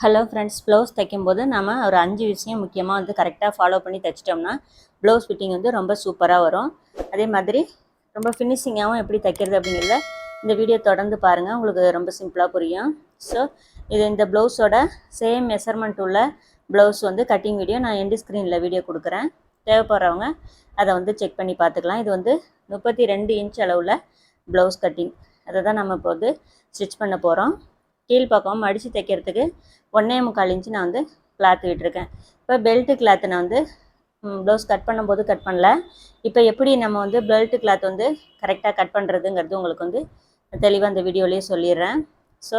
Hello friends blouse தைக்கும்போது நம்ம ஒரு அஞ்சு விஷயம் முக்கியமாக வந்து கரெக்டாக ஃபாலோ பண்ணி தைச்சிட்டோம்னா ப்ளவுஸ் ஃபிட்டிங் வந்து ரொம்ப சூப்பராக வரும். அதே மாதிரி ரொம்ப ஃபினிஷிங்காகவும் எப்படி தைக்கிறது அப்படிங்கிறத இந்த வீடியோ தொடர்ந்து பாருங்கள் உங்களுக்கு ரொம்ப சிம்பிளாக புரியும். ஸோ இது இந்த ப்ளவுஸோட சேம் மெஷர்மெண்ட் உள்ள ப்ளவுஸ் வந்து கட்டிங் வீடியோ நான் எண்டு ஸ்க்ரீனில் வீடியோ கொடுக்குறேன். தேவைப்படுறவங்க அதை வந்து செக் பண்ணி பார்த்துக்கலாம். இது வந்து முப்பத்தி ரெண்டு இன்ச் அளவில் ப்ளவுஸ் கட்டிங் அதை தான் நம்ம இப்போ வந்து ஸ்டிச் பண்ண போகிறோம் கீழ்ப்பக்கம் மடித்து தைக்கிறதுக்கு ஒன்றே முக்கால் இன்ச்சு நான் வந்து கிளாத் விட்டுருக்கேன். இப்போ பெல்ட்டு கிளாத்து நான் வந்து ப்ளவுஸ் கட் பண்ணும்போது கட் பண்ணல. இப்போ எப்படி நம்ம வந்து பெல்ட்டு கிளாத் வந்து கரெக்டாக கட் பண்ணுறதுங்கிறது உங்களுக்கு வந்து தெளிவாக அந்த வீடியோலேயே சொல்லிடுறேன். ஸோ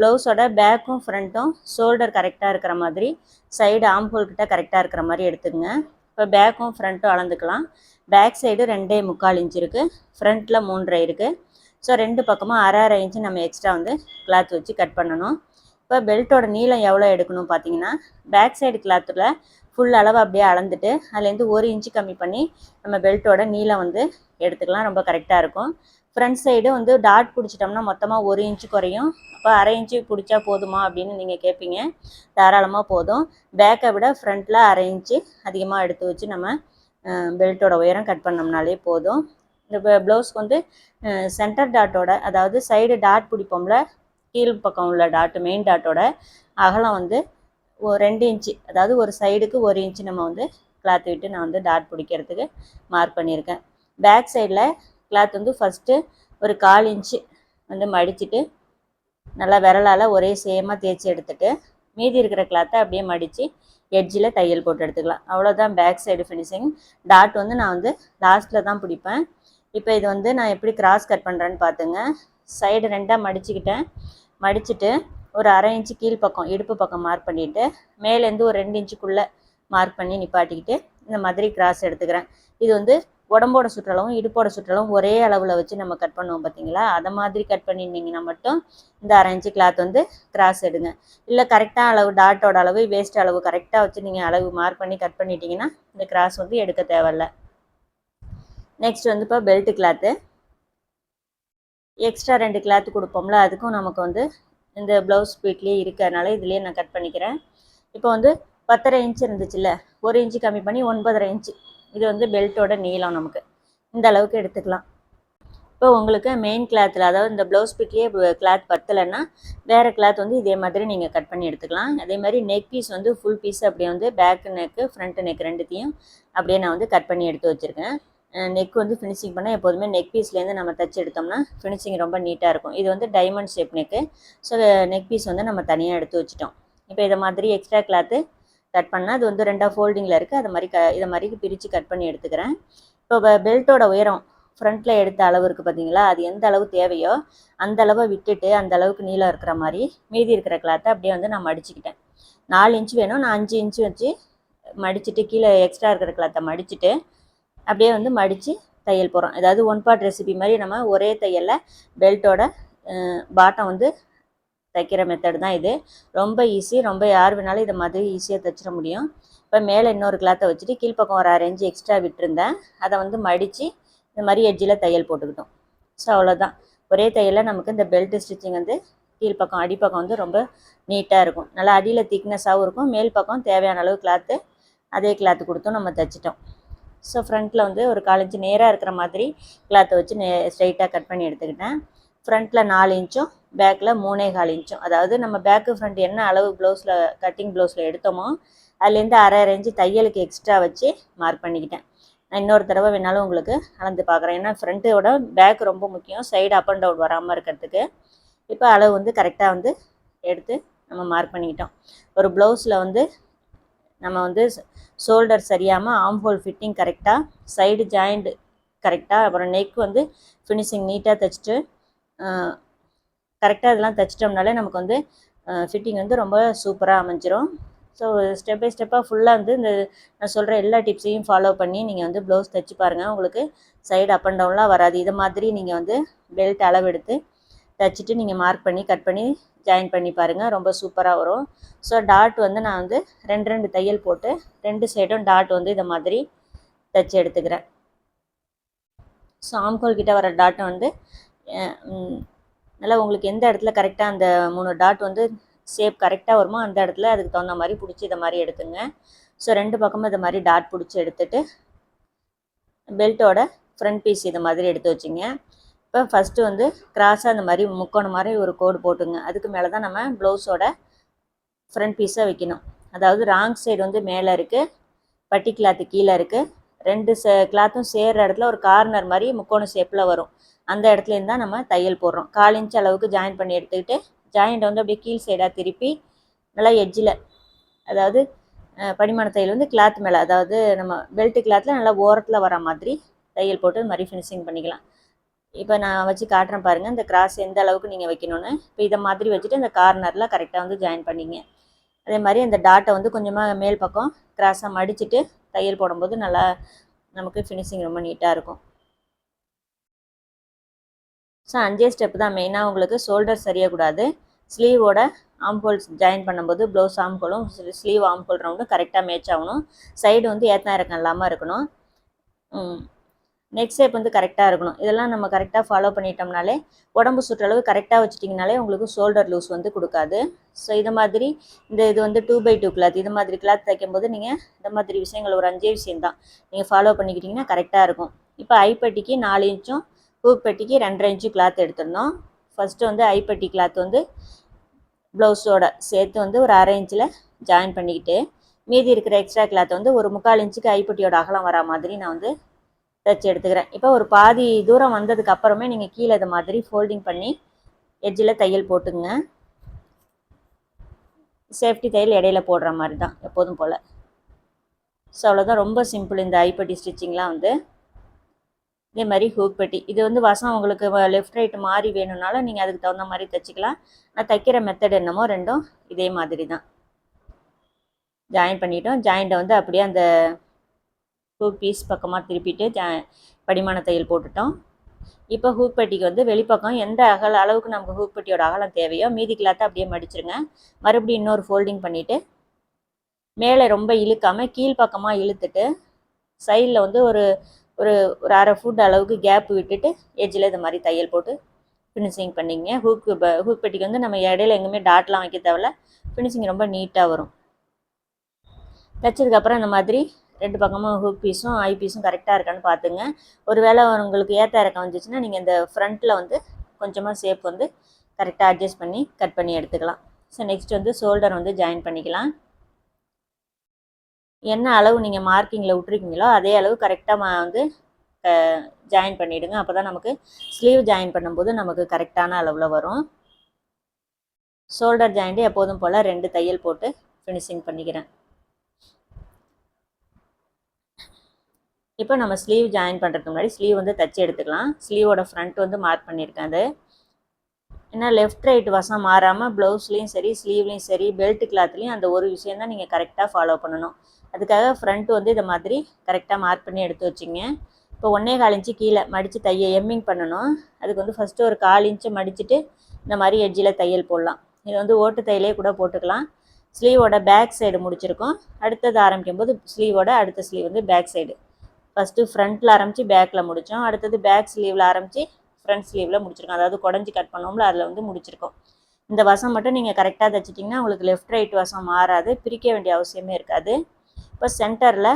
ப்ளவுஸோட பேக்கும் ஃப்ரண்ட்டும் ஷோல்டர் கரெக்டாக இருக்கிற மாதிரி சைடு ஆம்ஹோல் கிட்ட கரெக்டாக இருக்கிற மாதிரி எடுத்துக்கங்க. இப்போ பேக்கும் ஃப்ரண்ட்டும் அளந்துக்கலாம். பேக் சைடு ரெண்டே முக்கால் இன்ச் இருக்குது ஃப்ரண்ட்டில் மூன்றரை இருக்குது ஸோ ரெண்டு பக்கமும் அரை அரை இன்ச்சு நம்ம எக்ஸ்ட்ரா வந்து கிளாத் வச்சு கட் பண்ணணும். இப்போ பெல்ட்டோட நீளம் எவ்வளோ எடுக்கணும் பார்த்தீங்கன்னா பேக் சைடு கிளாத்தில் ஃபுல் அளவு அப்படியே அளந்துட்டு அதுலேருந்து ஒரு இன்ச்சு கம்மி பண்ணி நம்ம பெல்ட்டோட நீளம் வந்து எடுத்துக்கலாம். ரொம்ப கரெக்டாக இருக்கும். ஃப்ரண்ட் சைடு வந்து டாட் பிடிச்சிட்டோம்னா மொத்தமாக ஒரு இன்ச்சு குறையும். அப்போ அரை இன்ச்சு பிடிச்சா போதுமா அப்படின்னு நீங்கள் கேட்பீங்க தாராளமாக போதும். பேக்கை விட ஃப்ரண்ட்டில் அரை இன்ச்சு அதிகமாக எடுத்து வச்சு நம்ம பெல்ட்டோட உயரம் கட் பண்ணோம்னாலே போதும். இந்த ப்ளவுஸ்க்கு வந்து சென்டர் டாட்டோட அதாவது சைடு டாட் பிடிப்போம்ல கீழ் பக்கம் உள்ள டாட்டு மெயின் டாட்டோட அகலம் வந்து ஒரு ரெண்டு இன்ச்சு அதாவது ஒரு சைடுக்கு ஒரு இன்ச்சு நம்ம வந்து கிளாத் விட்டு நான் வந்து டாட் பிடிக்கிறதுக்கு மார்க் பண்ணியிருக்கேன். பேக் சைடில் கிளாத் வந்து ஃபஸ்ட்டு ஒரு கால் இன்ச்சு வந்து மடிச்சுட்டு நல்லா விரலால் ஒரே சேமாக தேய்ச்சி எடுத்துட்டு மீதி இருக்கிற கிளாத்தை அப்படியே மடித்து எட்ஜில் தையல் போட்டு எடுத்துக்கலாம். அவ்வளோதான் பேக் சைடு ஃபினிஷிங் டாட் வந்து நான் வந்து லாஸ்ட்டில் தான் பிடிப்பேன். இப்போ இது வந்து நான் எப்படி கிராஸ் கட் பண்ணுறேன்னு பார்த்துங்க. சைடு ரெண்டாக மடிச்சுக்கிட்டேன். மடிச்சுட்டு ஒரு அரை இன்ச்சு கீழ் பக்கம் இடுப்பு பக்கம் மார்க் பண்ணிவிட்டு மேலேருந்து ஒரு ரெண்டு இன்ச்சுக்குள்ளே மார்க் பண்ணி நிப்பாட்டிக்கிட்டு இந்த மாதிரி கிராஸ் எடுத்துக்கிறேன். இது வந்து உடம்போட சுற்றளவும் இடுப்போட சுற்றளவும் ஒரே அளவில் வச்சு நம்ம கட் பண்ணுவோம் பார்த்தீங்களா? அதை மாதிரி கட் பண்ணியிருந்தீங்கன்னா மட்டும் இந்த அரை இன்ச்சு கிளாத் வந்து கிராஸ் எடுங்க. இல்லை கரெக்டாக அளவு டாட்டோட அளவு வேஸ்ட் அளவு கரெக்டாக வச்சு நீங்கள் அளவு மார்க் பண்ணி கட் பண்ணிட்டீங்கன்னா இந்த கிராஸ் வந்து எடுக்க தேவையில்ல. நெக்ஸ்ட் வந்து இப்போ பெல்ட்டு கிளாத்து எக்ஸ்ட்ரா ரெண்டு கிளாத்து கொடுப்போம்ல அதுக்கும் நமக்கு வந்து இந்த ப்ளவுஸ் பீட்லேயே இருக்கிறதுனால இதுலேயே நான் கட் பண்ணிக்கிறேன். இப்போ வந்து பத்தரை இன்ச் இருந்துச்சுல்ல ஒரு இன்ச்சு கம்மி பண்ணி ஒன்பதரை இன்ச்சு இது வந்து பெல்ட்டோட நீளம் நமக்கு. இந்த அளவுக்கு எடுத்துக்கலாம். இப்போ உங்களுக்கு மெயின் கிளாத்தில் அதாவது இந்த ப்ளவுஸ் பீட்லேயே கிளாத் பத்தலைன்னா வேறு கிளாத் வந்து இதே மாதிரி நீங்கள் கட் பண்ணி எடுத்துக்கலாம். அதே மாதிரி நெக் பீஸ் வந்து ஃபுல் பீஸ் அப்படியே வந்து பேக் நெக்கு ஃப்ரண்ட் நெக் ரெண்டுத்தையும் அப்படியே நான் வந்து கட் பண்ணி எடுத்து வச்சுருக்கேன். நெக் வந்து ஃபினிஷிங் பண்ணால் எப்போதுமே நெக் பீஸ்லேருந்து நம்ம தச்சு எடுத்தோம்னா ஃபினிஷிங் ரொம்ப நீட்டாக இருக்கும். இது வந்து diamond shape neck so neck piece வந்து நம்ம தனியாக எடுத்து வச்சுட்டோம். இப்போ இதை மாதிரி எக்ஸ்ட்ரா கிளாத்து கட் பண்ணால் அது வந்து ரெண்டாக ஃபோல்டிங்கில் இருக்குது அது மாதிரி க இதை மாதிரி பிரித்து கட் பண்ணி எடுத்துக்கிறேன். இப்போ பெல்ட்டோட உயரம் ஃப்ரண்ட்டில் எடுத்த அளவு இருக்குது பார்த்தீங்களா அது எந்த அளவு தேவையோ அந்த அளவை விட்டுட்டு அந்த அளவுக்கு நீளம் இருக்கிற மாதிரி மீதி இருக்கிற கிளாத்தை அப்படியே வந்து நான் மடிச்சுக்கிட்டேன். நாலு இன்ச்சு வேணும். நான் அஞ்சு இன்ச்சு வச்சு மடிச்சுட்டு கீழே எக்ஸ்ட்ரா இருக்கிற கிளாத்தை மடிச்சுட்டு அப்படியே வந்து மடித்து தையல் போகிறோம் அதாவது ஒன் பார்ட் ரெசிபி மாதிரி நம்ம ஒரே தையலில் பெல்ட்டோட பாட்டம் வந்து தைக்கிற மெத்தடு தான் இது. ரொம்ப ஈஸி ரொம்ப யார் வேணாலும் இதை மாதிரி ஈஸியாக தைச்சிட முடியும். இப்போ மேலே இன்னொரு கிளாத்தை வச்சுட்டு கீழ்ப்பக்கம் ஒரு அரை இன்ச்சு எக்ஸ்ட்ரா விட்டுருந்தேன். அதை வந்து மடித்து இந்த மாதிரி எட்ஜில் தையல் போட்டுக்கிட்டோம். ஸோ அவ்வளோதான் ஒரே தையலில் நமக்கு இந்த பெல்ட் ஸ்டிச்சிங் வந்து கீழ்ப்பக்கம் அடிப்பக்கம் வந்து ரொம்ப நீட்டாக இருக்கும். நல்லா அடியில் திக்னஸாகவும் இருக்கும். மேல் பக்கம் தேவையான அளவு கிளாத்து அதே கிளாத்து கொடுத்தும் நம்ம தைச்சிட்டோம். ஸோ ஃப்ரண்ட்டில் வந்து ஒரு காலஞ்சு நேராக இருக்கிற மாதிரி கிளாத்தை வச்சு நே ஸ்ட்ரைட்டாக கட் பண்ணி எடுத்துக்கிட்டேன். ஃப்ரண்ட்டில் நாலு இன்ச்சும் பேக்கில் மூணே கால் இன்ச்சும். அதாவது நம்ம பேக்கு ஃப்ரண்ட் என்ன அளவு ப்ளவுஸில் கட்டிங் ப்ளவுஸில் எடுத்தோமோ அதுலேருந்து அரை அரை தையலுக்கு எக்ஸ்ட்ரா வச்சு மார்க் பண்ணிக்கிட்டேன். நான் இன்னொரு தடவை வேணாலும் உங்களுக்கு அளந்து பார்க்குறேன். ஏன்னா ஃப்ரண்ட்டோட பேக் ரொம்ப முக்கியம். சைடு அப் அண்ட் டவுன் வராமல் இருக்கிறதுக்கு. இப்போ அளவு வந்து கரெக்டாக வந்து எடுத்து நம்ம மார்க் பண்ணிக்கிட்டோம். ஒரு ப்ளவுஸில் வந்து நம்ம வந்து ஷோல்டர் சரியாமல் ஆம் ஹோல் ஃபிட்டிங் கரெக்டாக சைடு ஜாயிண்ட் கரெக்டாக அப்புறம் நெக் வந்து ஃபினிஷிங் நீட்டாக தைச்சிட்டு கரெக்டாக இதெல்லாம் தைச்சிட்டோம்னாலே நமக்கு வந்து ஃபிட்டிங் வந்து ரொம்ப சூப்பராக அமைஞ்சிரும். ஸோ ஸ்டெப் பை ஸ்டெப்பாக ஃபுல்லாக வந்து இந்த நான் சொல்கிற எல்லா டிப்ஸையும் ஃபாலோ பண்ணி நீங்கள் வந்து ப்ளவுஸ் தைச்சி பாருங்கள் உங்களுக்கு சைடு அப் அண்ட் டவுன்லாம் வராது. இது மாதிரி நீங்கள் வந்து பெல்ட் அளவெடுத்து தைச்சிட்டு நீங்கள் மார்க் பண்ணி கட் பண்ணி ஜாயின் பண்ணி பாருங்கள் ரொம்ப சூப்பராக வரும். ஸோ டாட் வந்து நான் வந்து ரெண்டு ரெண்டு தையல் போட்டு ரெண்டு சைடும் டாட் வந்து இதை மாதிரி தைச்சி எடுத்துக்கிறேன். ஸோ ஆம்கோல் கிட்ட வர டாட்டை வந்து நல்லா உங்களுக்கு எந்த இடத்துல கரெக்டாக அந்த மூணு டாட் வந்து ஷேப் கரெக்டாக வருமோ அந்த இடத்துல அதுக்கு தகுந்த மாதிரி பிடிச்சி இதை மாதிரி எடுத்துங்க. ஸோ ரெண்டு பக்கமும் இதை மாதிரி டாட் பிடிச்சி எடுத்துட்டு பெல்ட்டோட ஃப்ரண்ட் பீஸ் இது மாதிரி எடுத்து வச்சிங்க. இப்போ ஃபஸ்ட்டு வந்து கிராஸாக அந்த மாதிரி முக்கோணம் மாதிரி ஒரு கோடு போட்டுங்க. அதுக்கு மேலே தான் நம்ம ப்ளவுஸோட ஃப்ரண்ட் பீஸாக வைக்கணும். அதாவது ராங் சைடு வந்து மேலே இருக்குது பட்டி கிளாத்து கீழே இருக்குது ரெண்டு சே கிளாத்தும் சேர்ற இடத்துல ஒரு கார்னர் மாதிரி முக்கோண ஷேப்பில் வரும். அந்த இடத்துலேருந்து தான் நம்ம தையல் போடுறோம். கால் இன்ச் அளவுக்கு ஜாயின் பண்ணி எடுத்துக்கிட்டு ஜாயிண்ட்டை வந்து அப்படியே கீழ் சைடாக திருப்பி நல்லா எட்ஜில் அதாவது படிமான தையல் வந்து கிளாத் மேலே அதாவது நம்ம பெல்ட் கிளாத்தில் நல்லா ஓரத்தில் வர மாதிரி தையல் போட்டு இது மாதிரி ஃபினிஷிங் பண்ணிக்கலாம். இப்போ நான் வச்சு காட்டுறேன் பாருங்கள் இந்த கிராஸ் எந்த அளவுக்கு நீங்கள் வைக்கணும்னு. இப்போ இதை மாதிரி வச்சுட்டு இந்த கார்னரில் கரெக்டாக வந்து ஜாயின் பண்ணிங்க. அதே மாதிரி அந்த டாட்டை வந்து கொஞ்சமாக மேல் பக்கம் கிராஸாக மடிச்சுட்டு தையல் போடும்போது நல்லா நமக்கு ஃபினிஷிங் ரொம்ப நீட்டாக இருக்கும். ஸோ அஞ்சே ஸ்டெப் தான் மெயினாக உங்களுக்கு ஷோல்டர் சரியக்கூடாது ஸ்லீவோட ஆம்ஹோல்ஸ் ஜாயின் பண்ணும்போது ப்ளவுஸ் ஆம்ஹோலும் ஸ்லீவ் ஆம்ஹோல் ரவுண்டும் கரெக்டாக மேட்ச் ஆகணும். சைடு வந்து ஏத்தம் இறக்கம் இல்லாமல் இருக்கணும். நெக் ஷேப் வந்து கரெக்டாக இருக்கணும். இதெல்லாம் நம்ம கரெக்டாக ஃபாலோ பண்ணிட்டோம்னாலே உடம்பு சுற்றளவு கரெக்டாக வச்சுட்டிங்கனாலே உங்களுக்கு ஷோல்டர் லூஸ் வந்து கொடுக்காது. ஸோ இது மாதிரி இந்த இது வந்து டூ பை டூ கிளாத் இது மாதிரி கிளாத் தைக்கும்போது நீங்கள் இந்த மாதிரி விஷயங்கள் ஒரு அஞ்சே விஷயம்தான். நீங்கள் ஃபாலோ பண்ணிக்கிட்டிங்கன்னா கரெக்டாக இருக்கும். இப்போ ஐப்பட்டிக்கு நாலு இன்ச்சும் பூப்பட்டிக்கு ரெண்டரை இன்ச்சு கிளாத் எடுத்துருந்தோம் ஃபஸ்ட்டு வந்து ஐப்பட்டி கிளாத் வந்து ப்ளவுஸோட சேர்த்து வந்து ஒரு அரை இன்ச்சில் ஜாயின் பண்ணிக்கிட்டு மீதி இருக்கிற எக்ஸ்ட்ரா கிளாத் வந்து ஒரு முக்கால் இன்ச்சுக்கு ஐப்பட்டியோட அகலம் வரா மாதிரி நான் வந்து தைச்சி எடுத்துக்கிறேன். இப்போ ஒரு பாதி தூரம் வந்ததுக்கு அப்புறமே நீங்கள் கீழே இது மாதிரி ஃபோல்டிங் பண்ணி எட்ஜில் தையல் போட்டுங்க சேஃப்டி தையல் இடையில போடுற மாதிரி தான் எப்போதும் போல். ஸோ அவ்வளோதான் ரொம்ப சிம்பிள் இந்த ஐப்பட்டி ஸ்டிச்சிங்லாம் வந்து. இதே மாதிரி ஹூக் பெட்டி. இது வந்து வசம் உங்களுக்கு லெஃப்ட் ரைட் மாறி வேணும்னாலும் நீங்கள் அதுக்கு தகுந்த மாதிரி தைச்சிக்கலாம். நான் தைக்கிற மெத்தட் என்னமோ ரெண்டும் இதே மாதிரி தான். ஜாயின் பண்ணிட்டோம். ஜாயிண்ட்டை வந்து அப்படியே அந்த ஹூக் பீஸ் பக்கமாக திருப்பிட்டு ஜா படிமான தையல் போட்டுட்டோம். இப்போ ஹூக் பெட்டிக்கு வந்து வெளிப்பக்கம் எந்த அகல அளவுக்கு நமக்கு ஹூக் பெட்டியோட அகலம் தேவையோ மீதி கிளாத்தை அப்படியே மடிச்சிருங்க. மறுபடியும் இன்னொரு ஃபோல்டிங் பண்ணிவிட்டு மேலே ரொம்ப இழுக்காமல் கீழ்ப்பக்கமாக இழுத்துட்டு சைடில் வந்து ஒரு ஒரு ஒரு அரை ஃபுட் அளவுக்கு கேப் விட்டுட்டு எஜ்ஜில் இது மாதிரி தையல் போட்டு ஃபினிஷிங் பண்ணிங்க. ஹூக் ஹூக் பெட்டிக்கு வந்து நம்ம இடையில எங்கேயுமே டாட்லாம் வைக்க தேவையில்ல. ஃபினிஷிங் ரொம்ப நீட்டாக வரும். தைச்சதுக்கப்புறம் இந்த மாதிரி ரெண்டு பக்கமும் ஹூக் பீஸும் ஐ பீஸும் கரெக்டாக இருக்கான்னு பார்த்துங்க ஒருவேளை உங்களுக்கு ஏற்ற இறக்கம் வந்துச்சுன்னா நீங்கள் இந்த ஃப்ரண்ட்டில் வந்து கொஞ்சமாக ஷேப் வந்து கரெக்டாக அட்ஜஸ்ட் பண்ணி கட் பண்ணி எடுத்துக்கலாம். ஸோ நெக்ஸ்ட் வந்து ஷோல்டர் வந்து ஜாயின் பண்ணிக்கலாம். என்ன அளவு நீங்கள் மார்க்கிங்கில் விட்ருக்கீங்களோ அதே அளவு கரெக்டாக வந்து ஜாயின் பண்ணிவிடுங்க அப்போ தான் நமக்கு ஸ்லீவ் ஜாயின் பண்ணும்போது நமக்கு கரெக்டான அளவில் வரும். ஷோல்டர் ஜாயிண்ட்டு எப்போதும் போல் ரெண்டு தையல் போட்டு ஃபினிஷிங் பண்ணிக்கிறேன். இப்போ நம்ம ஸ்லீவ் ஜாயின் பண்ணுறதுக்கு முன்னாடி ஸ்லீவ் வந்து தச்சு எடுத்துக்கலாம். ஸ்லீவோட ஃப்ரண்ட் வந்து மார்க் பண்ணியிருக்கேன் அது. ஏன்னா லெஃப்ட் ரைட் வசம் மாறாமல் ப்ளவுஸ்லேயும் சரி ஸ்லீவ்லேயும் சரி பெல்ட் கிளாத்லேயும் அந்த ஒரு விஷயம் தான் நீங்கள் கரெக்டாக ஃபாலோ பண்ணணும். அதுக்காக ஃப்ரண்ட் வந்து இதை மாதிரி கரெக்டாக மார்க் பண்ணி எடுத்து வச்சிங்க. இப்போ ஒன்றே கால் இன்ச்சு கீழே மடித்து தைய எம்மிங் பண்ணணும். அதுக்கு வந்து ஃபஸ்ட்டு ஒரு கால் இன்ச்சு மடிச்சுட்டு இந்த மாதிரி எட்ஜில் தையல் போடலாம். இது வந்து ஓட்டு தையலே கூட போட்டுக்கலாம். ஸ்லீவோட பேக் சைடு முடிச்சிருக்கோம். அடுத்தது ஆரம்பிக்கும் போது ஸ்லீவோட அடுத்த ஸ்லீவ் வந்து பேக் சைடு ஃபஸ்ட்டு ஃப்ரண்ட்டில் ஆரம்பித்து பேக்கில் முடித்தோம் அடுத்தது பேக் ஸ்லீவில் ஆரம்பித்து ஃப்ரண்ட் ஸ்லீவில் முடிச்சிருக்கோம். அதாவது குடஞ்சி கட் பண்ணோம்ல அதில் வந்து முடிச்சிருக்கோம். இந்த வசம் மட்டும் நீங்கள் கரெக்டாக தைச்சிட்டிங்கன்னா உங்களுக்கு லெஃப்ட் ரைட் வசம் மாறாது. பிரிக்க வேண்டிய அவசியமே இருக்காது. இப்போ சென்டரில்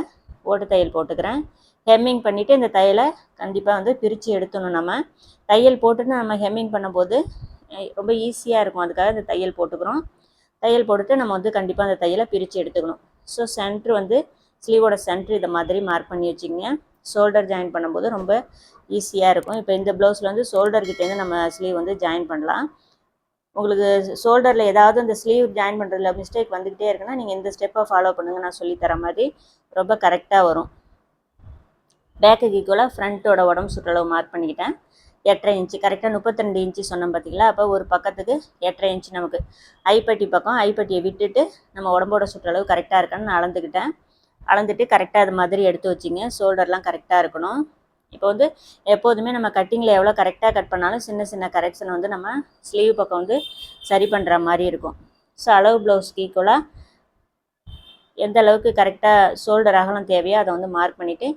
ஓட்டு தையல் போட்டுக்கிறேன். ஹெம்மிங் பண்ணிவிட்டு இந்த தையலை கண்டிப்பாக வந்து பிரித்து எடுத்துணும் நம்ம. தையல் போட்டுட்டு நம்ம ஹெம்மிங் பண்ணும்போது ரொம்ப ஈஸியாக இருக்கும். அதுக்காக இந்த தையல் போட்டுக்கிறோம். தையல் போட்டுட்டு நம்ம வந்து கண்டிப்பாக அந்த தையலை பிரித்து எடுத்துக்கணும். ஸோ சென்ட்ரு வந்து ஸ்லீவோட சென்ட்ரு இதை மாதிரி மார்க் பண்ணி வச்சுக்கங்க. ஷோல்டர் ஜாயின் பண்ணும்போது ரொம்ப ஈஸியாக இருக்கும். இப்போ இந்த ப்ளவுஸில் வந்து ஷோல்டர்கிட்டேருந்து நம்ம ஸ்லீவ் வந்து ஜாயின் பண்ணலாம். உங்களுக்கு ஷோல்டரில் ஏதாவது இந்த ஸ்லீவ் ஜாயின் பண்ணுறதுல மிஸ்டேக் வந்துக்கிட்டே இருக்குன்னா நீங்கள் இந்த ஸ்டெப்பை ஃபாலோ பண்ணுங்கள் நான் சொல்லித்தர மாதிரி ரொம்ப கரெக்டாக வரும். பேக்குக்கு ஈக்குவலாக ஃப்ரண்ட்டோட உடம்பு சுற்றளவு மார்க் பண்ணிக்கிட்டேன். எட்டரை இன்ச்சு கரெக்டாக முப்பத்திரெண்டு இன்ச்சு சொன்னோம் பார்த்தீங்களா அப்போ ஒரு பக்கத்துக்கு எட்டரை இன்ச்சு நமக்கு. ஐப்பட்டி பக்கம் ஐப்பட்டியை விட்டுட்டு நம்ம உடம்போட சுற்றளவு கரெக்டாக இருக்கான்னு நான் அளந்துக்கிட்டேன். அளந்துட்டு கரெக்டாக அது மாதிரி எடுத்து வச்சிங்க. ஷோல்டர்லாம் கரெக்டாக இருக்கணும். இப்போ வந்து எப்போதுமே நம்ம கட்டிங்கில் எவ்வளோ கரெக்டாக கட் பண்ணாலும் சின்ன சின்ன கரெக்ஷன் வந்து நம்ம ஸ்லீவ் பக்கம் வந்து சரி பண்ணுற மாதிரி இருக்கும். ஸோ அளவு ப்ளவுஸ்க்கு ஈக்குவலாக எந்த அளவுக்கு கரெக்டாக ஷோல்டர் அகலம் தேவையோ அதை வந்து மார்க் பண்ணிவிட்டு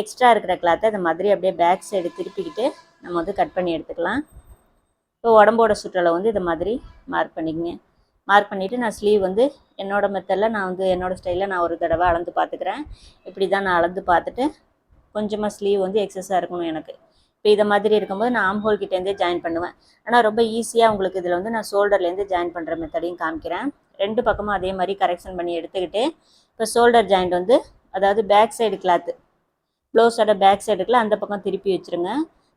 எக்ஸ்ட்ரா இருக்கிற கிளாத்தை இந்த மாதிரி அப்படியே பேக் சைடு திருப்பிக்கிட்டு நம்ம வந்து கட் பண்ணி எடுத்துக்கலாம். இப்போ உடம்போட சுற்றலை வந்து இதை மாதிரி மார்க் பண்ணிக்கங்க. மார்க் பண்ணிவிட்டு நான் ஸ்லீவ் வந்து என்னோட மெத்தடில் நான் வந்து என்னோடய ஸ்டைலில் நான் ஒரு தடவை அளந்து பார்த்துக்கிறேன். இப்படி தான் நான் அளந்து பார்த்துட்டு கொஞ்சமாக ஸ்லீவ் வந்து எக்ஸஸாக இருக்கணும் எனக்கு. இப்போ இதை மாதிரி இருக்கும்போது நான் ஆம்ஹோல் கிட்டேருந்தே ஜாயின் பண்ணுவேன். ஆனால் ரொம்ப ஈஸியாக உங்களுக்கு இதில் வந்து நான் ஷோல்டர்லேருந்து ஜாயின் பண்ணுற மெத்தடையும் காமிக்கிறேன். ரெண்டு பக்கமும் அதே மாதிரி கரெக்ஷன் பண்ணி எடுத்துக்கிட்டு இப்போ ஷோல்டர் ஜாயிண்ட் வந்து அதாவது பேக் சைடு கிளாத்து ப்ளவுஸோட பேக் சைடுக்குள்ள அந்த பக்கம் திருப்பி வச்சுருங்க.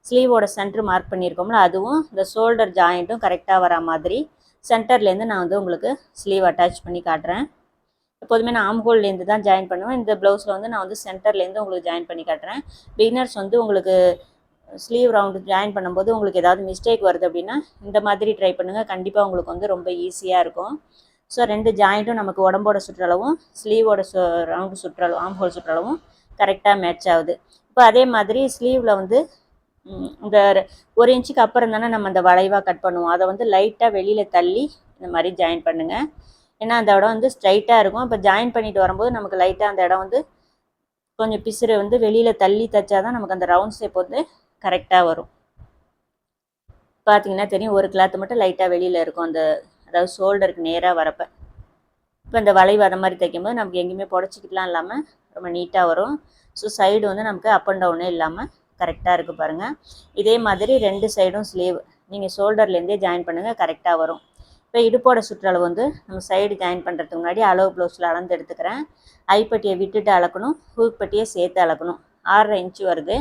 ஸ்லீவோட சென்டர் மார்க் பண்ணியிருக்கோம்ல அதுவும் இந்த ஷோல்டர் ஜாயிண்ட்டும் கரெக்டாக வர மாதிரி சென்டர்லேருந்து நான் வந்து உங்களுக்கு ஸ்லீவ் அட்டாச் பண்ணி காட்டுறேன். எப்போதுமே நான் ஆம்ஹோல்லேருந்து தான் ஜாயின் பண்ணுவேன். இந்த ப்ளவுஸில் வந்து நான் வந்து சென்டர்லேருந்து உங்களுக்கு ஜாயின் பண்ணி காட்டுறேன். பிகினர்ஸ் வந்து உங்களுக்கு ஸ்லீவ் ரவுண்டு ஜாயின் பண்ணும்போது உங்களுக்கு ஏதாவது மிஸ்டேக் வருது அப்படின்னா இந்த மாதிரி ட்ரை பண்ணுங்கள் கண்டிப்பாக உங்களுக்கு வந்து ரொம்ப ஈஸியாக இருக்கும். ஸோ ரெண்டு ஜாயிண்ட்டும் நமக்கு உடம்போட சுற்றளவும் ஸ்லீவோட சு ரவுண்டு சுற்றளவு ஆம்ஹோல் சுற்றளவும் கரெக்டாக மேட்ச் ஆகுது. இப்போ அதே மாதிரி ஸ்லீவில் வந்து இந்த ஒரு இன்ச்சுக்கு அப்புறம் தானே நம்ம அந்த வளைவாக கட் பண்ணுவோம். அதை வந்து லைட்டாக வெளியில் தள்ளி இந்த மாதிரி ஜாயின் பண்ணுங்கள் ஏன்னா அந்த இடம் வந்து ஸ்ட்ரைட்டாக இருக்கும். இப்போ ஜாயின் பண்ணிட்டு வரும்போது நமக்கு லைட்டாக அந்த இடம் வந்து கொஞ்சம் பிசுறு வந்து வெளியில் தள்ளி தைச்சா தான் நமக்கு அந்த ரவுண்ட் ஷேப் வந்து கரெக்டாக வரும். பார்த்தீங்கன்னா தெரியும் ஒரு கிளாத் மட்டும் லைட்டாக வெளியில் இருக்கும். அந்த அதாவது ஷோல்டருக்கு நேராக வரப்போ. இப்போ இந்த வளைவு அதை மாதிரி தைக்கும்போது நமக்கு எங்கேயுமே புடச்சிக்கிட்டுலாம் இல்லாமல் ரொம்ப நீட்டாக வரும். ஸோ சைடு வந்து நமக்கு அப் அண்ட் டவுனே இல்லாமல் கரெக்டாக இருக்குது பாருங்கள் இதே மாதிரி ரெண்டு சைடும் ஸ்லீவ் நீங்கள் ஷோல்டர்லேருந்தே ஜாயின் பண்ணுங்கள் கரெக்டாக வரும். இப்போ இடுப்போட சுற்றளவு வந்து நம்ம சைடு ஜாயின் பண்ணுறதுக்கு முன்னாடி அளவு ப்ளவுஸில் அளந்து எடுத்துக்கிறேன். ஐப்பட்டியை விட்டுட்டு அளக்கணும் ஹூக் பட்டியை சேர்த்து அளக்கணும். ஆறரை இன்ச்சு வருது.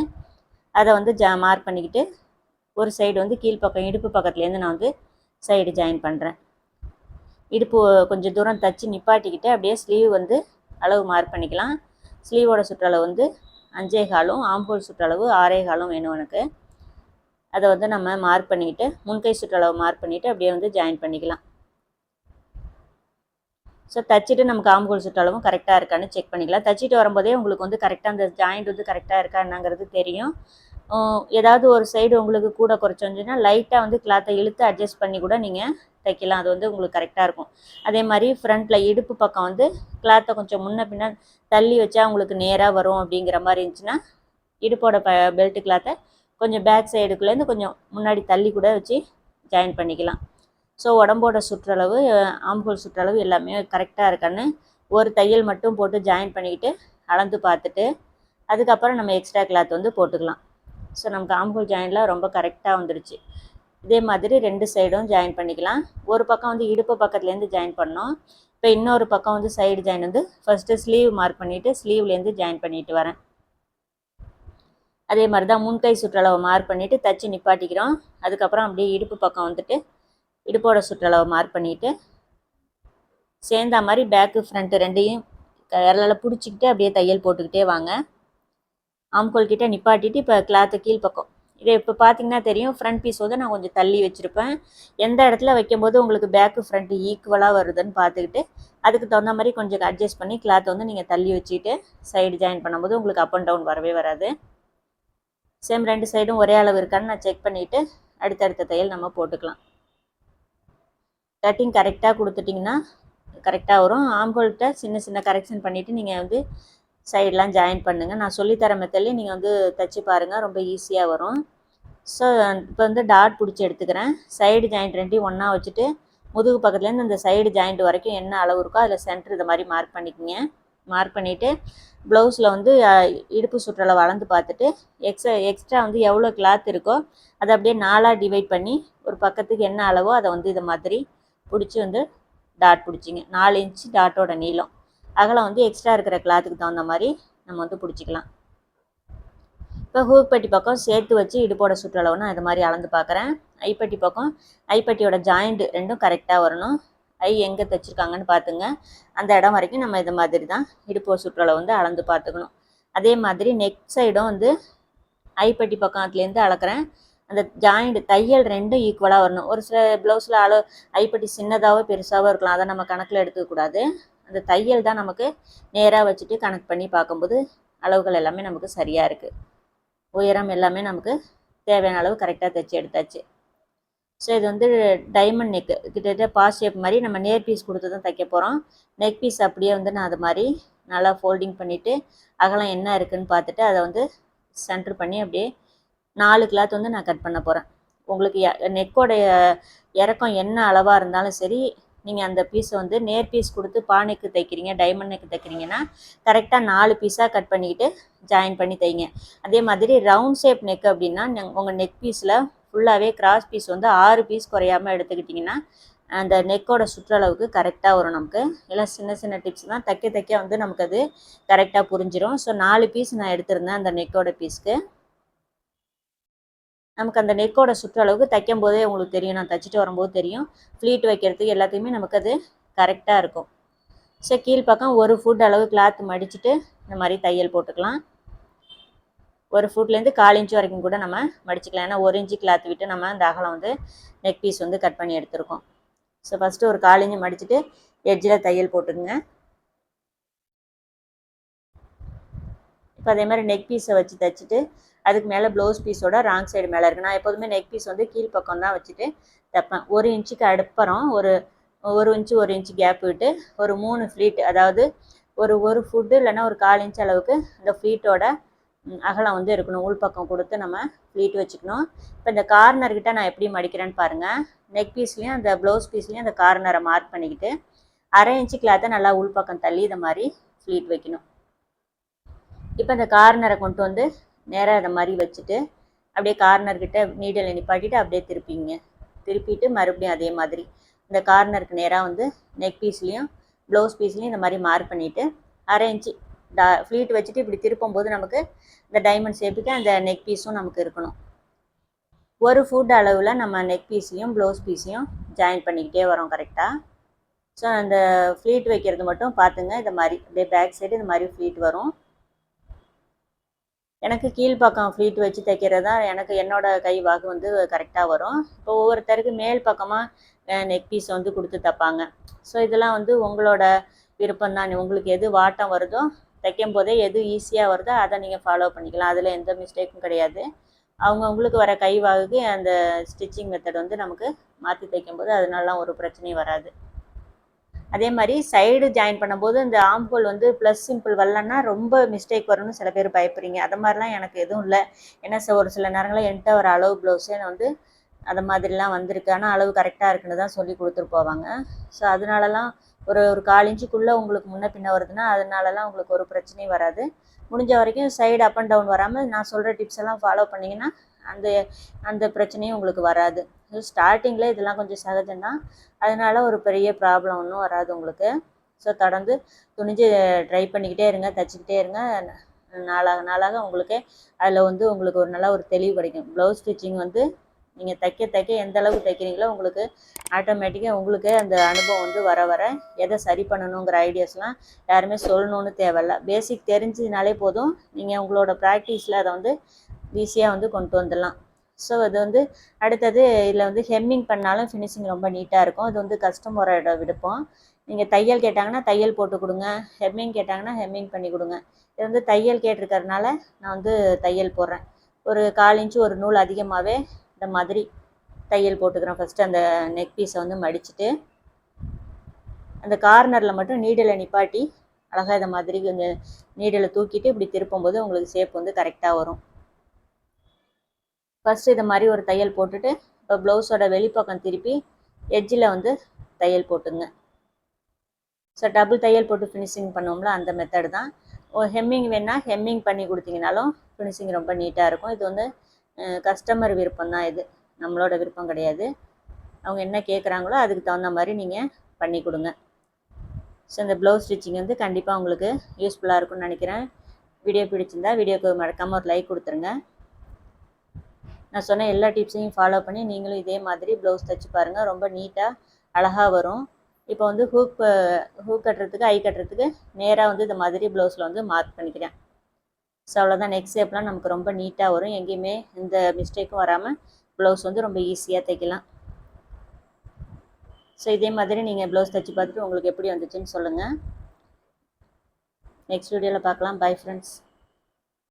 அதை வந்து ஜா மார்க் பண்ணிக்கிட்டு ஒரு சைடு வந்து கீழ்ப்பக்கம் இடுப்பு பக்கத்துலேருந்து நான் வந்து சைடு ஜாயின் பண்ணுறேன் இடுப்பு கொஞ்சம் தூரம் தச்சு நிப்பாட்டிக்கிட்டு அப்படியே ஸ்லீவ் வந்து அளவு மார்க் பண்ணிக்கலாம். ஸ்லீவோட சுற்றளவு வந்து அஞ்சே காலும் ஆம்பூல் சுற்றளவு ஆறே காலும் வேணும் எனக்கு. அதை வந்து நம்ம மார்க் பண்ணிக்கிட்டு முன்கை சுற்றளவு மார்க் பண்ணிவிட்டு அப்படியே வந்து ஜாயின் பண்ணிக்கலாம். ஸோ தச்சுட்டு நமக்கு ஆம்பூல் சுற்றளவும் கரெக்டாக இருக்கான்னு செக் பண்ணிக்கலாம். தச்சுட்டு வரும்போதே உங்களுக்கு வந்து கரெக்டாக அந்த ஜாயிண்ட் வந்து கரெக்டாக இருக்கா என்னங்கிறது தெரியும். ஏதாவது ஒரு சைடு உங்களுக்கு கூட குறைச்சோஞ்சுன்னா லைட்டாக வந்து கிளாத்தை இழுத்து அட்ஜஸ்ட் பண்ணி கூட நீங்கள் தைக்கலாம். அது வந்து உங்களுக்கு கரெக்டாக இருக்கும். அதே மாதிரி ஃப்ரண்ட்டில் இடுப்பு பக்கம் வந்து கிளாத்தை கொஞ்சம் முன்ன பின்ன தள்ளி வச்சா உங்களுக்கு நேராக வரும் அப்படிங்கிற மாதிரி இருந்துச்சுன்னா இடுப்போட ப பெல்ட் கிளாத்தை கொஞ்சம் பேக் சைடுக்குள்ளேருந்து கொஞ்சம் முன்னாடி தள்ளி கூட வச்சு ஜாயின் பண்ணிக்கலாம். ஸோ உடம்போட சுற்றளவு ஆம்பூல் சுற்றளவு எல்லாமே கரெக்டாக இருக்கான்னு ஒரு தையல் மட்டும் போட்டு ஜாயின் பண்ணிக்கிட்டு அளந்து பார்த்துட்டு அதுக்கப்புறம் நம்ம எக்ஸ்ட்ரா கிளாத் வந்து போட்டுக்கலாம். ஸோ நமக்கு ஆம்பூல் ஜாயின்லாம் ரொம்ப கரெக்டாக வந்துடுச்சு இதே மாதிரி ரெண்டு சைடும் ஜாயின் பண்ணிக்கலாம். ஒரு பக்கம் வந்து இடுப்பு பக்கத்துலேருந்து ஜாயின் பண்ணோம். இப்போ இன்னொரு பக்கம் வந்து சைடு ஜாயின் வந்து ஃபஸ்ட்டு ஸ்லீவ் மார்க் பண்ணிவிட்டு ஸ்லீவ்லேருந்து ஜாயின் பண்ணிட்டு வரேன். அதே மாதிரி தான் முன்கை சுற்றளவை மார்க் பண்ணிவிட்டு தச்சு நிப்பாட்டிக்கிறோம். அதுக்கப்புறம் அப்படியே இடுப்பு பக்கம் வந்துட்டு இடுப்போட சுற்றளவை மார்க் பண்ணிவிட்டு சேர்ந்தா மாதிரி பேக்கு ஃப்ரண்ட்டு ரெண்டையும் விரலால் பிடிச்சிக்கிட்டு அப்படியே தையல் போட்டுக்கிட்டே வாங்க. ஆம்கோல் கிட்டே நிப்பாட்டிட்டு இப்போ கிளாத்து கீழ் பக்கம். இதை இப்போ பார்த்தீங்கன்னா தெரியும் ஃப்ரண்ட் பீஸ் வந்து நான் கொஞ்சம் தள்ளி வச்சுருப்பேன். எந்த இடத்துல வைக்கும்போது உங்களுக்கு பேக்கு ஃப்ரண்ட்டு ஈக்குவலாக வருதுன்னு பார்த்துக்கிட்டு அதுக்கு தகுந்த மாதிரி கொஞ்சம் அட்ஜஸ்ட் பண்ணி கிளாத்தை வந்து நீங்கள் தள்ளி வச்சுட்டு சைடு ஜாயின் பண்ணும்போது உங்களுக்கு அப் அண்ட் டவுன் வரவே வராது. சேம் ரெண்டு சைடும் ஒரே அளவு இருக்கான்னு நான் செக் பண்ணிவிட்டு அடுத்தடுத்த தையல் நம்ம போட்டுக்கலாம். கட்டிங் கரெக்டாக கொடுத்துட்டிங்கன்னா கரெக்டாக வரும். ஆம்ஹோல்கிட்ட சின்ன சின்ன கரெக்ஷன் பண்ணிவிட்டு நீங்கள் வந்து சைடெலாம் ஜாயின் பண்ணுங்கள் நான் சொல்லித்தர மெத்தட்லேயே நீங்கள் வந்து தைச்சி பாருங்கள் ரொம்ப ஈஸியாக வரும். ஸோ இப்போ வந்து டாட் பிடிச்சி எடுத்துக்கிறேன். சைடு ஜாயிண்ட் ரெண்டையும் ஒன்றா வச்சுட்டு முதுகு பக்கத்துலேருந்து இந்த சைடு ஜாயிண்ட் வரைக்கும் என்ன அளவு இருக்கோ அதில் சென்டர் இது மாதிரி மார்க் பண்ணிக்கோங்க. மார்க் பண்ணிவிட்டு ப்ளவுஸில் வந்து இடுப்பு சுற்றலை வளர்ந்து பார்த்துட்டு எக்ஸ்ட்ரா எக்ஸ்ட்ரா வந்து எவ்வளோ கிளாத் இருக்கோ அதை அப்படியே நாலாக டிவைட் பண்ணி ஒரு பக்கத்துக்கு என்ன அளவோ அதை வந்து இதை மாதிரி பிடிச்சி வந்து டாட் பிடிச்சிங்க. நாலு இன்ச்சு டாட்டோட நீளம். அகலம் வந்து எக்ஸ்ட்ரா இருக்கிற கிளாத்துக்கு தகுந்த மாதிரி நம்ம வந்து பிடிச்சிக்கலாம். இப்போ ஹூப்பட்டி பக்கம் சேர்த்து வச்சு இடுப்போட சுற்றளவு நான் இது மாதிரி அளந்து பார்க்குறேன் ஐப்பட்டி பக்கம் ஐப்பட்டியோட ஜாயிண்ட் ரெண்டும் கரெக்டாக வரணும். ஐ எங்கே தைச்சிருக்காங்கன்னு பார்த்துங்க அந்த இடம் வரைக்கும் நம்ம இது மாதிரி தான் இடுப்பு சுற்றளவு வந்து அளந்து பார்த்துக்கணும் அதே மாதிரி நெக் சைடும் வந்து ஐப்பட்டி பக்கத்துலேருந்து அளக்குறேன். அந்த ஜாயிண்ட் தையல் ரெண்டும் ஈக்குவலாக வரணும். ஒரு சில ப்ளவுஸில் அளவு ஐப்பட்டி சின்னதாகவோ பெருசாகவோ இருக்கலாம். அதை நம்ம கணக்கில் எடுத்துக்கக்கூடாது அந்த தையல் தான் நமக்கு நேராக வச்சுட்டு கணக்கு பண்ணி பார்க்கும்போது அளவுகள் எல்லாமே நமக்கு சரியாக இருக்குது உயரம் எல்லாமே நமக்கு தேவையான அளவு கரெக்டாக தைச்சி எடுத்தாச்சு. ஸோ இது வந்து டைமண்ட் நெக்கு கிட்டத்தட்ட பாஸ் ஷேப் மாதிரி நம்ம நேர் பீஸ் கொடுத்து தான் தைக்க போகிறோம் நெக் பீஸ் அப்படியே வந்து நான் அது மாதிரி நல்லா ஃபோல்டிங் பண்ணிவிட்டு அகலம் என்ன இருக்குதுன்னு பார்த்துட்டு அதை வந்து சென்டர் பண்ணி அப்படியே நாலு கிளாத் வந்து நான் கட் பண்ண போகிறேன் உங்களுக்கு நெக்கோடைய இறக்கம் என்ன அளவாக இருந்தாலும் சரி நீங்கள் அந்த பீஸை வந்து நேர் பீஸ் கொடுத்து பானைக்கு தைக்கிறீங்க டைமண்ட் நெக்கு தைக்கிறீங்கன்னா கரெக்டாக நாலு பீஸாக கட் பண்ணிக்கிட்டு ஜாயின் பண்ணி தைங்க. அதே மாதிரி ரவுண்ட் ஷேப் நெக் அப்படின்னா உங்கள் நெக் பீஸில் ஃபுல்லாகவே கிராஸ் பீஸ் வந்து ஆறு பீஸ் குறையாமல் எடுத்துக்கிட்டிங்கன்னா அந்த நெக்கோட சுற்றளவுக்கு கரெக்டாக வரும் நமக்கு. எல்லாம் சின்ன சின்ன டிப்ஸ் தான். தைக்க தைக்க வந்து நமக்கு அது கரெக்டாக புரிஞ்சிடும் ஸோ நாலு பீஸ் நான் எடுத்திருந்தேன் அந்த நெக்கோட பீஸ்க்கு நமக்கு அந்த நெக்கோட சுற்றளவுக்கு தைக்கும் போதே உங்களுக்கு தெரியும். நான் தைச்சிட்டு வரும்போது தெரியும். ஃப்ளீட் வைக்கிறதுக்கு எல்லாத்தையுமே நமக்கு அது கரெக்டாக இருக்கும். ஸோ கீழ்ப்பக்கம் ஒரு ஃபுட் அளவு கிளாத் மடிச்சுட்டு இந்த மாதிரி தையல் போட்டுக்கலாம். ஒரு ஃபுட்லேருந்து கால் இன்ச்சு வரைக்கும் கூட நம்ம மடிச்சுக்கலாம். ஏன்னா ஒரு இன்ச்சு கிளாத் விட்டு நம்ம அந்த அகலம் வந்து நெக் பீஸ் வந்து கட் பண்ணி எடுத்துருக்கோம். ஸோ ஃபஸ்ட்டு ஒரு கால் இன்ச்சு மடிச்சுட்டு எட்ஜில் தையல் போட்டுக்குங்க. இப்போ அதே மாதிரி நெக் பீஸை வச்சு தைச்சிட்டு அதுக்கு மேலே ப்ளவுஸ் பீஸோட ராங் சைடு மேலே இருக்குது நான் எப்போதுமே நெக் பீஸ் வந்து கீழ் பக்கம் தான் வச்சுட்டு தைப்பேன். ஒரு இன்ச்சுக்கு அடுப்புறம் ஒரு ஒரு இன்ச்சு ஒரு இன்ச்சு கேப் விட்டு ஒரு மூணு ஃப்ளீட் அதாவது ஒரு ஒரு ஃபுட்டு இல்லைன்னா ஒரு கால் இன்ச் அளவுக்கு அந்த ஃப்ளீட்டோட அகலம் வந்து இருக்கணும். உள் பக்கம் கொடுத்து நம்ம ஃப்ளீட் வச்சுக்கணும். இப்போ இந்த கார்னர்கிட்ட நான் எப்படி மடிக்கிறேன்னு பாருங்கள் நெக் பீஸ்லேயும் அந்த ப்ளவுஸ் பீஸ்லேயும் அந்த கார்னரை மார்க் பண்ணிக்கிட்டு அரை இன்ச்சு கிளாத்தை நல்லா உள் பக்கம் தள்ளி இதை மாதிரி ஃப்ளீட் வைக்கணும். இப்போ இந்த கார்னரை கொண்டு வந்து நேராக இதை மாதிரி வச்சுட்டு அப்படியே கார்னர்கிட்ட நீடலை நிப்பாட்டிட்டு அப்படியே திருப்பிங்க. திருப்பிட்டு மறுபடியும் அதே மாதிரி. இந்த கார்னருக்கு நேராக வந்து நெக் பீஸ்லேயும் ப்ளவுஸ் பீஸ்லேயும் இந்த மாதிரி மார்க் பண்ணிவிட்டு அரை இன்ச்சு டா ஃப்ளீட் வச்சுட்டு இப்படி திருப்பும் போது நமக்கு இந்த டைமண்ட் ஷேப்புக்கு அந்த நெக் பீஸும் நமக்கு இருக்கணும். ஒரு ஃபுட் அளவில் நம்ம நெக் பீஸையும் ப்ளவுஸ் பீஸையும் ஜாயின் பண்ணிக்கிட்டே வரோம் கரெக்டாக ஸோ அந்த ஃப்ளீட் வைக்கிறது மட்டும் பார்த்துங்க. இந்த மாதிரி அப்படியே பேக் சைடு இந்த மாதிரி ஃப்ளீட் வரும். எனக்கு கீழ்ப்பக்கம் ஃப்ளீட் வச்சு தைக்கிறது தான் எனக்கு என்னோட கை வாக்கு வந்து கரெக்டாக வரும். இப்போ ஒவ்வொருத்தருக்கு மேல் பக்கமாக நெக் பீஸ் வந்து கொடுத்து தைப்பாங்க. ஸோ இதெல்லாம் வந்து உங்களோட விருப்பம் தான். உங்களுக்கு எது வாட்டம் வருதோ தைக்கும் போதே எது ஈஸியாக வருதோ அதை நீங்கள் ஃபாலோ பண்ணிக்கலாம். அதில் எந்த மிஸ்டேக்கும் கிடையாது. அவங்கவுங்களுக்கு வர கை வாகுக்கு அந்த ஸ்டிச்சிங் மெத்தட் வந்து நமக்கு மாற்றி தைக்கும்போது அதனாலலாம் ஒரு பிரச்சனையும் வராது. அதே மாதிரி சைடு ஜாயின் பண்ணும்போது இந்த ஆம்போல் வந்து ப்ளஸ் சிம்பிள் வரலன்னா ரொம்ப மிஸ்டேக் வரும்னு சில பேர் பயப்படுறீங்க. அது மாதிரிலாம் எனக்கு எதுவும் இல்லை. ஏன்னா ஒரு சில நேரங்களில் என்கிட்ட ஒரு அளவு ப்ளவுஸே வந்து அது மாதிரிலாம் வந்திருக்கு. ஆனால் அளவு கரெக்டாக இருக்குன்னு தான் சொல்லி கொடுத்துட்டு போவாங்க. ஸோ அதனாலலாம் ஒரு ஒரு கால் இன்ச்சுக்குள்ளே உங்களுக்கு முன்ன பின்ன வருதுன்னா அதனாலலாம் உங்களுக்கு ஒரு பிரச்சனையும் வராது. முடிஞ்ச வரைக்கும் சைடு அப் அண்ட் டவுன் வராமல் நான் சொல்கிற டிப்ஸ் எல்லாம் ஃபாலோ பண்ணிங்கன்னா அந்த அந்த பிரச்சனையும் உங்களுக்கு வராது. ஸ்டார்டிங்கில் இதெல்லாம் கொஞ்சம் சகஜம்தான். அதனால ஒரு பெரிய ப்ராப்ளம் ஒன்றும் வராது உங்களுக்கு. ஸோ தொடர்ந்து துணிஞ்சு ட்ரை பண்ணிக்கிட்டே இருங்க தைச்சிக்கிட்டே இருங்க. நாளாக நாளாக உங்களுக்கு அதில் வந்து உங்களுக்கு ஒரு நல்ல ஒரு தெளிவு கிடைக்கும். ப்ளவுஸ் ஸ்டிச்சிங் வந்து நீங்கள் தைக்க தைக்க எந்த அளவுக்கு தைக்கிறீங்களோ உங்களுக்கு ஆட்டோமேட்டிக்காக உங்களுக்கு அந்த அனுபவம் வந்து வர வர எதை சரி பண்ணணுங்கிற ஐடியாஸ்லாம் யாருமே சொல்லணும்னு தேவையில்ல. பேசிக் தெரிஞ்சதுனாலே போதும். நீங்கள் உங்களோட ப்ராக்டிஸில் அதை வந்து ஈஸியாக வந்து கொண்டு வந்துடலாம். ஸோ அது வந்து அடுத்தது இதில் வந்து ஹெம்மிங் பண்ணாலும் ஃபினிஷிங் ரொம்ப நீட்டாக இருக்கும். அது வந்து கஸ்டமரோட விடுப்போம். நீங்கள் தையல் கேட்டாங்கன்னா தையல் போட்டு கொடுங்க. ஹெம்மிங் கேட்டாங்கன்னா ஹெம்மிங் பண்ணி கொடுங்க. இது வந்து தையல் கேட்டிருக்கறனால நான் வந்து தையல் போடுறேன். ஒரு கால் இன்ச்சு ஒரு நூல் அதிகமாகவே இந்த மாதிரி தையல் போட்டுக்கிறேன். ஃபஸ்ட்டு அந்த நெக் பீஸை வந்து மடிச்சுட்டு அந்த கார்னரில் மட்டும் நீடலை நிப்பாட்டி அழகாக இந்த மாதிரி கொஞ்சம் நீடலை தூக்கிட்டு இப்படி திருப்பும்போது உங்களுக்கு ஷேப் வந்து கரெக்டாக வரும். ஃபஸ்ட்டு இது மாதிரி ஒரு தையல் போட்டுட்டு இப்போ ப்ளவுஸோட வெளிப்பக்கம் திருப்பி எட்ஜில் வந்து தையல் போட்டுங்க. ஸோ டபுள் தையல் போட்டு ஃபினிஷிங் பண்ணுவோம்ல அந்த மெத்தடு தான். ஹெம்மிங் வேணால் ஹெம்மிங் பண்ணி கொடுத்தீங்கனாலும் ஃபினிஷிங் ரொம்ப நீட்டாக இருக்கும். இது வந்து கஸ்டமர் விருப்பம் தான் இது. நம்மளோட விருப்பம் கிடையாது. அவங்க என்ன கேட்குறாங்களோ அதுக்கு தகுந்த மாதிரி நீங்கள் பண்ணி கொடுங்க. ஸோ இந்த ப்ளவுஸ் ஸ்டிச்சிங் வந்து கண்டிப்பாக உங்களுக்கு யூஸ்ஃபுல்லாக இருக்கும்னு நினைக்கிறேன். வீடியோ பிடிச்சிருந்தா வீடியோக்கு மறக்காமல் ஒரு லைக் கொடுத்துருங்க. நான் சொன்ன எல்லா டிப்ஸையும் ஃபாலோ பண்ணி நீங்களும் இதே மாதிரி ப்ளவுஸ் தைச்சி பாருங்கள் ரொம்ப நீட்டாக அழகாக வரும். இப்போ வந்து ஹூக் ஹூக் கட்டுறதுக்கு ஐ கட்டுறதுக்கு நேராக வந்து இந்த மாதிரி ப்ளவுஸில் வந்து மார்க் பண்ணிக்கிறேன். ஸோ அவ்வளோதான் நெக்ஸ்ட் ஷேப்லாம் நமக்கு ரொம்ப நீட்டாக வரும். எங்கேயுமே எந்த மிஸ்டேக்கும் வராமல் ப்ளவுஸ் வந்து ரொம்ப ஈஸியாக தைக்கலாம். ஸோ இதே மாதிரி நீங்கள் ப்ளவுஸ் தைச்சி பார்த்துட்டு உங்களுக்கு எப்படி வந்துச்சுன்னு சொல்லுங்கள் நெக்ஸ்ட் வீடியோவில் பார்க்கலாம். Bye friends